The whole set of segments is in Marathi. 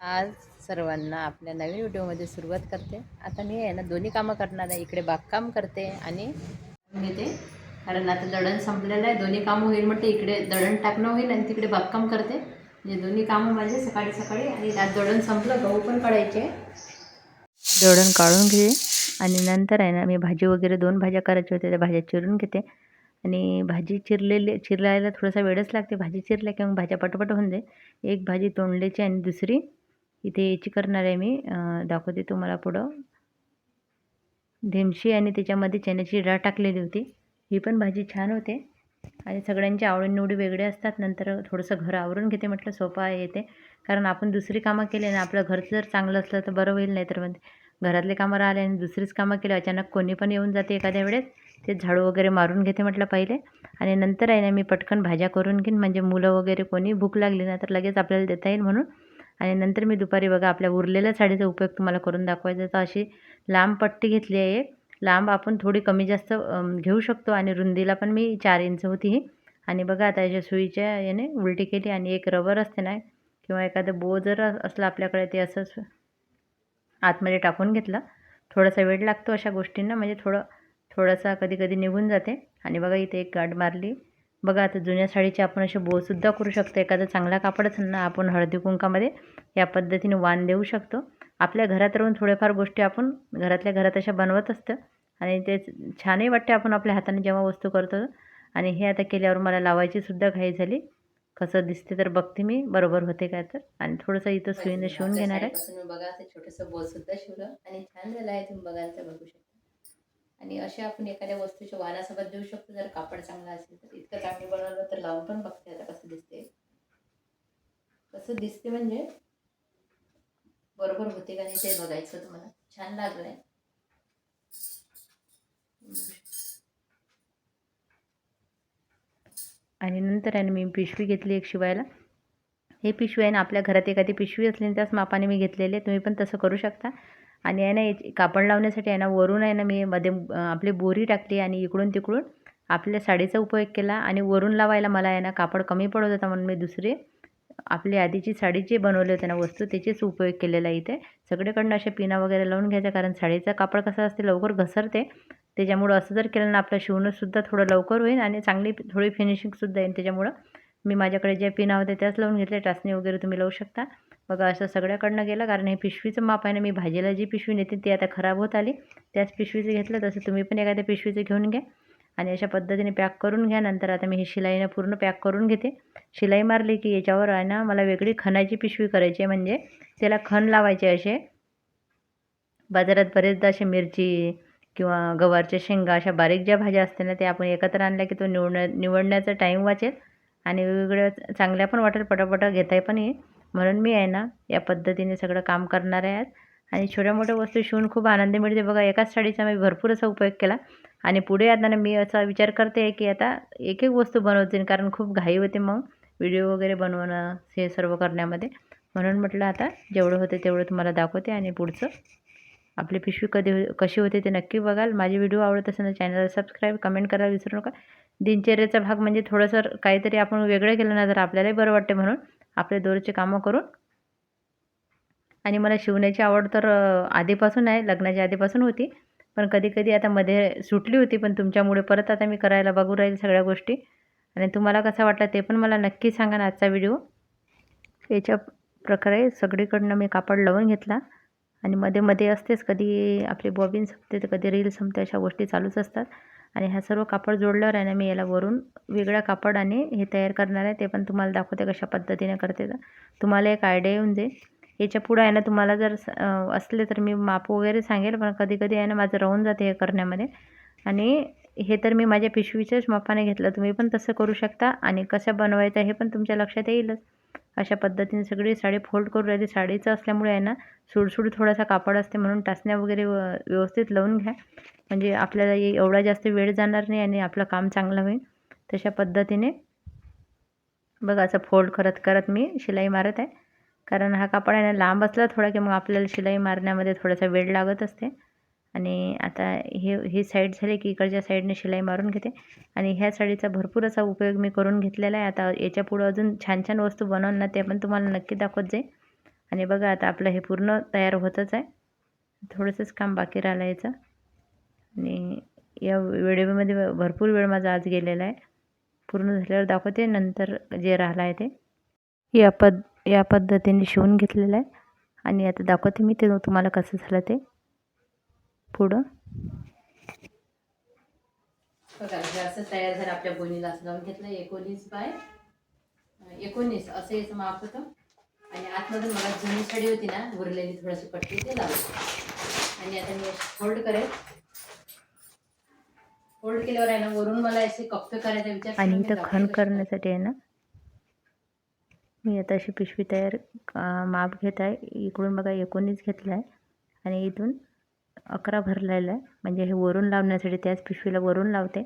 आज सर्वांना आपल्या नवीन व्हिडिओमध्ये सुरुवात करते. आता मी आहे ना दोन्ही कामं करणार आहे. इकडे बागकाम करते आणि घेते कारण आता दळण संपलेलं आहे. दोन्ही कामं होईल म्हटलं इकडे दळण टाकणं होईल आणि तिकडे बागकाम करते. म्हणजे दोन्ही कामं माझे सकाळी सकाळी आणि आज दळण संपलं गहू पण काढायचे. दळण काढून घे आणि नंतर आहे ना मी भाजी वगैरे दोन भाज्या करायच्या होत्या त्या भाज्या चिरून घेते. आणि भाजी चिरलेली चिरायला थोडासा वेळच लागते. भाजी चिरल्या की मग भाज्या पटपट होऊन जाईल. एक भाजी तोंडल्याची आणि दुसरी इथे याची करणार आहे मी. दाखवते तुम्हाला पुढं. धिमशी आणि त्याच्यामध्ये चण्याची डाळ टाकलेली होती. ही पण भाजी छान होते. आणि सगळ्यांची आवडीनिवडी वेगळे असतात. नंतर थोडंसं घर आवरून घेते म्हटलं सोपं आहे येते कारण आपण दुसरी कामं केली ना आपलं घरचं जर चांगलं असलं तर बरं होईल नाही तर मग घरातले कामं राहिले आणि दुसरीच कामं केली अचानक कोणी पण येऊन जाते एखाद्या वेळेस ते झाडू वगैरे मारून घेते म्हटलं पहिले. आणि नंतर आहे ना मी पटकन भाज्या करून घेईन. म्हणजे मुलं वगैरे कोणी भूक लागली ना तर लगेच आपल्याला देता येईल म्हणून. आणि नंतर मी दुपारी बघा आपल्या उरलेल्या साडीचा उपयोग तुम्हाला करून दाखवायचा तर अशी लांब पट्टी घेतली आहे लांब आपण थोडी कमी जास्त घेऊ शकतो आणि रुंदीला पण मी चार इंच होती ही. आणि बघा आता याच्या सुईच्या याने उलटी केली आणि एक रबर असते ना किंवा एखादं बो जर असलं आपल्याकडे ते असंच आतमध्ये टाकून घेतलं. थोडासा वेळ लागतो अशा गोष्टींना म्हणजे थोडं थोडासा कधी कधी निघून जाते. आणि बघा इथे एक गाठ मारली. बघा आता जुन्या साडीचे आपण असे बोसुद्धा करू शकतो. एखादा चांगला कापड असेल ना आपण हळदी कुंकामध्ये या पद्धतीने वाण देऊ शकतो. आपल्या घरात राहून थोड्याफार गोष्टी आपण घरातल्या घरात अशा बनवत असतं. आणि ते छानही वाटते आपण आपल्या हाताने जेव्हा वस्तू करतो. आणि हे आता केल्यावर मला लावायची सुद्धा घाई झाली. कसं दिसते तर बघते मी. बरोबर होते काय तर? आणि थोडंसं इथं सुईने शिवून घेणार आहे. बघा असं छोटंसं बोल सुद्धा शिवलं. आणि छान झालं आहे तुम्ही बघायला बघू शकता. आणि असे आपण एखाद्या वस्तूच्या वारासोबत देऊ शकतो. जर कापड चांगला असेल तर इतकं चांगलं बनवलं तर लावून पण बघते आता कसं दिसते कसं दिसते म्हणजे बरोबर होते का नाही ते बघायचं तुम्हाला. छान लागलंय आणि नंतर आहे ना मी पिशवी घेतली एक शिवायला. हे पिशवी आहे ना आपल्या घरात एखादी पिशवी असली त्याच मापाने मी घेतलेली आहे. तुम्ही पण तसं करू शकता. आणि आहे ना याची कापड लावण्यासाठी आहे ना वरून आहे ना मी मध्ये आपली बोरी टाकली आणि इकडून तिकडून आपल्या साडीचा उपयोग केला आणि वरून लावायला मला आहे ना कापड कमी पडत होता म्हणून मी दुसरे आपली आधीची साडी जे बनवले होते ना वस्तू त्याचेच उपयोग केलेला आहे इथे. सगळीकडनं अशा पिना वगैरे लावून घ्यायचा कारण साडीचा कापड कसं असते लवकर घसरते. त्याच्यामुळं असं जर केलं ना आपलं शिवणंसुद्धा थोडं लवकर होईल आणि चांगली थोडी फिनिशिंगसुद्धा येईल. त्याच्यामुळं मी माझ्याकडे ज्या पिना होत्या त्याच लावून घेतल्या. टाचणी वगैरे तुम्ही लावू शकता. बघा असं सगळ्याकडनं गेलं कारण हे पिशवीचं माप आहे ना मी भाजीला जी पिशवी नेते ती आता खराब होत आली. त्याच पिशवीचं घेतलं तसं तुम्ही पण एखाद्या पिशवीचं घेऊन घ्या. आणि अशा पद्धतीने पॅक करून घ्या नंतर आता मी हे शिलाईनं पूर्ण पॅक करून घेते. शिलाई मारली की याच्यावर आहे ना मला वेगळी खणाची पिशवी करायची आहे म्हणजे त्याला खण लावायचे असे. बाजारात बरेचदा असे मिरची किंवा गवारच्या शेंगा अशा बारीक ज्या भाज्या असते ना त्या आपण एकत्र आणल्या की तो निवडण्या निवडण्याचा टाईम वाचेल. आणि वेगवेगळ्या चांगल्या पण वाटेल पटापट घेता पण येईल म्हणून मी आहे ना या पद्धतीने सगळं काम करणार आहे आणि छोट्या मोठ्या वस्तू शिवून खूप आनंद मिळते. बघा एकाच साडीचा मी भरपूर असा उपयोग केला. आणि पुढे आता मी असा विचार करते आहे की आता एक एक वस्तू बनवते कारण खूप घाई होते मग व्हिडिओ वगैरे बनवणं हे सर्व करण्यामध्ये. म्हणून म्हटलं आता जेवढं होते तेवढं तुम्हाला दाखवते आणि पुढचं आपली पिशवी कधी हो- कशी होते ते नक्की बघाल. माझे व्हिडिओ आवडत असेल तर चॅनलला सबस्क्राईब कमेंट करायला विसरू नका. दिनचर्याचा भाग म्हणजे थोडंसं काहीतरी आपण वेगळं केलं ना तर आपल्यालाही बरं वाटते म्हणून. आपले दोरचे कामं करून. आणि मला शिवण्याची आवड तर आधीपासून आहे लग्नाच्या आधीपासून होती. पण कधी कधी आता मध्ये सुटली होती पण तुमच्यामुळे परत आता मी करायला बघू राहील सगळ्या गोष्टी. आणि तुम्हाला कसा वाटला ते पण मला नक्की सांगा ना आजचा व्हिडिओ. याच्या प्रकारे सगळीकडनं मी कापड लावून घेतला. आणि मध्ये मध्ये असतेच कधी आपली बॉबिन संपते तर कधी रील संपते अशा गोष्टी चालूच असतात. आणि ह्या सर्व कापड जोडल्यावर आहे ना मी याला वरून वेगळ्या कापड आणि हे तयार करणार आहे. ते पण तुम्हाला दाखवते कशा पद्धतीने करते. तर तुम्हाला एक आयडिया येऊन जाईल. याच्या पुढं आहे ना तुम्हाला जर असले तर मी माप वगैरे सांगेल पण कधी कधी आहे ना माझं राहून जाते हे करण्यामध्ये. आणि हे तर मी माझ्या पिशवीच्याच मापाने घेतलं. तुम्ही पण तसं करू शकता आणि कसं बनवायचं हे पण तुमच्या लक्षात येईलच. अशा पद्धतीने सगळी साडी फोल्ड करून राहिली. साडीचं असल्यामुळे आहे ना सुडसुड थोडासा कापड असते म्हणून टाचण्या वगैरे व- व्यवस्थित लावून घ्या. म्हणजे आपल्याला एवढा जास्त वेळ जाणार नाही आणि आपलं काम चांगलं होईल. तशा पद्धतीने बघा असं फोल्ड करत करत मी शिलाई मारत आहे. कारण हा कापड आहे ना लांब असला थोडा की मग आपल्याला शिलाई मारण्यामध्ये थोडासा वेळ लागत असते. आणि आता हे ही साईड झाली की इकडच्या साईडने शिलाई मारून घेते. आणि ह्या साडीचा भरपूर असा उपयोग मी करून घेतलेला आहे. आता याच्या पुढं अजून छान छान वस्तू बनवून ना ते पण तुम्हाला नक्की दाखवत जाईल आणि बघा आता आपलं हे पूर्ण तयार होतच आहे. थोडंसंच काम बाकी राहिलं याचं. आणि या वेळेमध्ये भरपूर वेळ माझा आज गेलेला आहे. पूर्ण झाल्यावर दाखवते नंतर जे राहिलं आहे ते. या पद या पद्धतीने शिवून घेतलेलं आहे. आणि आता दाखवते मी ते तुम्हाला कसं झालं ते. पुढं. बघा असं तयार झालं आपल्या बोनीला असं लावून घेतलं एकोणीस बाय एकोणीस असं याचं माप होतं. आणि आतमधून मला जुनी साडी होती ना उरलेली थोडीशी पट्टी ते लावली आणि आता मी फोल्ड करेल. फोल्ड केल्यावर आहे ना वरून मला असे कप्पे करायचा विचार आणि इथं खण करण्यासाठी आहे ना मी आता अशी पिशवी तयार माप घेत आहे. इकडून बघा एकोणीस घेतलं आहे आणि इथून अकरा भरलेलं आहे. म्हणजे हे वरून लावण्यासाठी त्याच पिशवीला वरून लावते.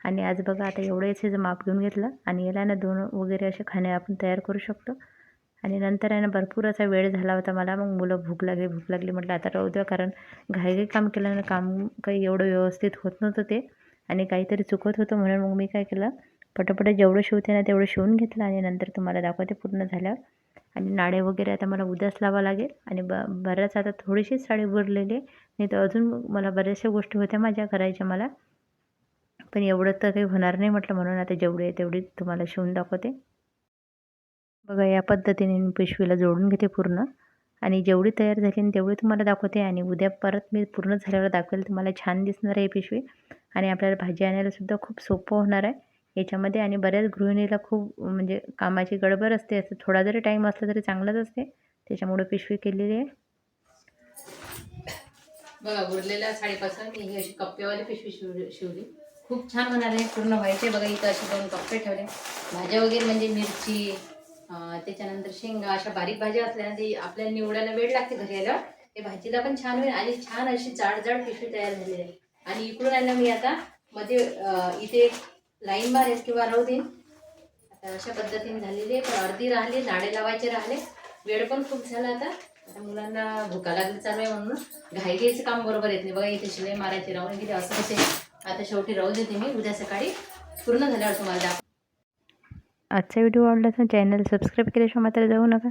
आणि आज बघा आता एवढं याचं माप घेऊन घेतलं. आणि याला ना दोन वगैरे असे खाणे आपण तयार करू शकतो. आणि नंतर आहे ना भरपूर असा वेळ झाला होता मला. मग मुलं भूक लागली भूक लागली म्हटलं आता राहू द्या. कारण घाईघाई काम केल्यानं काम काही एवढं व्यवस्थित होत नव्हतं ते. आणि काहीतरी चुकत होतं म्हणून मग मी काय केलं पटापट जेवढं शिवते ना तेवढं शिवून घेतलं. आणि नंतर तुम्हाला दाखवते पूर्ण झाल्यावर. आणि नाडे वगैरे आता मला उद्याच लावा लागेल. आणि ब बऱ्याच आता थोडीशीच साडी उरलेली. आहे नाही तर अजून मला बऱ्याचशा गोष्टी होत्या माझ्या करायच्या मला. पण एवढं तर काही होणार नाही म्हटलं म्हणून आता जेवढी आहे तेवढी तुम्हाला शिवून दाखवते. बघा या पद्धतीने मी पिशवीला जोडून घेते पूर्ण. आणि जेवढी तयार झाली आणि तेवढी तुम्हाला दाखवते. आणि उद्या परत मी पूर्ण झाल्यावर दाखवेल. तुम्हाला छान दिसणार आहे पिशवी. आणि आपल्याला भाजी आणायला सुद्धा खूप सोपं होणार आहे. याच्यामध्ये आणि बऱ्याच गृहिणीला खूप म्हणजे कामाची गडबड असते असं थोडा जरी टाईम असला तरी चांगलाच असते. त्याच्यामुळे पिशवी केलेली आहे. बघा उरलेल्या साडीपासून मी ही अशी कप्पेवाली पिशवी शिवली शिवली. खूप छान होणार आहे पूर्ण व्हायचे बघा इथं असे दोन कप्पे ठेवले. भाज्या वगैरे म्हणजे मिरची त्याच्यानंतर शेंगा अशा बारीक भाज्या असल्या ना ते आपल्याला निवडायला वेळ लागते घरी यायला ते भाजीला पण छान होईल. आणि छान अशी जाड जाड पिशवी तयार झालेली आहे. आणि इकडून आहे ना मी आता मध्ये इथे लाईन मारेल किंवा राहू दे. आता अशा पद्धतीने झालेली आहे. पण अर्धी राहिली झाडे लावायचे राहिले. वेळ पण खूप झाला आता. आता मुलांना भुका लागली चालू आहे म्हणून. घाई घ्यायचं काम बरोबर येत नाही. बघा इथे शिलाई मारायची राहून किती असं कसे? आता शेवटी राहू देते मी. उद्या सकाळी पूर्ण झाल्यावर तुम्हाला दाखव आजचा व्हिडिओ आवडला तर चॅनल सबस्क्राईब केल्याशिवाय मात्र जाऊ नका.